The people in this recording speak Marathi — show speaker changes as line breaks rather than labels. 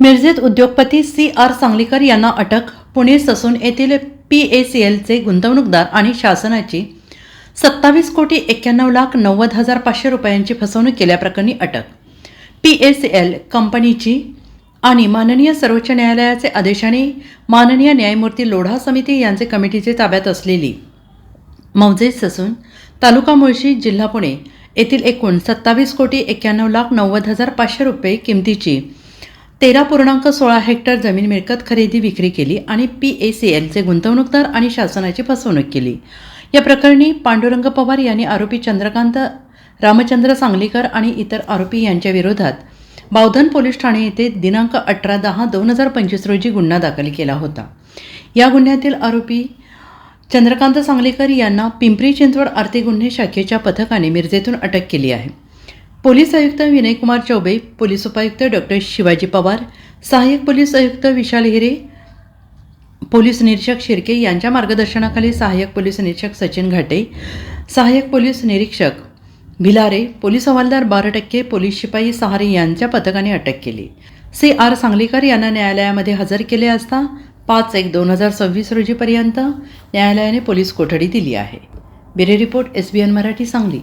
मिरजेत उद्योगपती सी आर सांगलीकर यांना अटक पुणे ससून येथील पी ए सी एलचे गुंतवणूकदार आणि शासनाची सत्तावीस कोटी एक्क्याण्णव लाख नव्वद हजार पाचशे रुपयांची फसवणूक केल्याप्रकरणी अटक. पी ए सी एल कंपनीची आणि माननीय सर्वोच्च न्यायालयाचे आदेशाने माननीय न्यायमूर्ती लोढा समिती यांचे कमिटीचे ताब्यात असलेली मौजे ससून तालुका मुळशी जिल्हा पुणे येथील एकूण सत्तावीस कोटी एक्क्याण्णव लाख नव्वद हजार पाचशे रुपये किमतीची तेरा पूर्णांक सोळा हेक्टर जमीन मिळकत खरेदी विक्री केली आणि पी ए सी एलचे गुंतवणूकदार आणि शासनाची फसवणूक केली. या प्रकरणी पांडुरंग पवार यांनी आरोपी चंद्रकांत रामचंद्र सांगलीकर आणि इतर आरोपी यांच्या विरोधात बावधन पोलीस ठाणे येथे दिनांक अठरा दहा दोन हजार पंचवीस रोजी गुन्हा दाखल केला होता. या गुन्ह्यातील आरोपी चंद्रकांत सांगलीकर यांना पिंपरी चिंचवड आर्थिक गुन्हे शाखेच्या पथकाने मिरजेतून अटक केली आहे. पोलीस आयुक्त विनयकुमार चौबे पोलीस उपायुक्त डॉक्टर शिवाजी पवार सहाय्यक पोलीस आयुक्त विशाल हिरे पोलीस निरीक्षक शिर्के यांच्या मार्गदर्शनाखाली सहाय्यक पोलीस निरीक्षक सचिन घाटे सहाय्यक पोलीस निरीक्षक भिलारे पोलीस हवालदार बारा टक्के पोलीस शिपाई सहारे यांच्या पथकाने अटक केली. सी आर सांगलीकर यांना न्यायालयामध्ये हजर केले असता पाच एक दोन हजार सव्वीस रोजीपर्यंत न्यायालयाने पोलीस कोठडी दिली आहे. बिरे report S B N Marathi Sangli.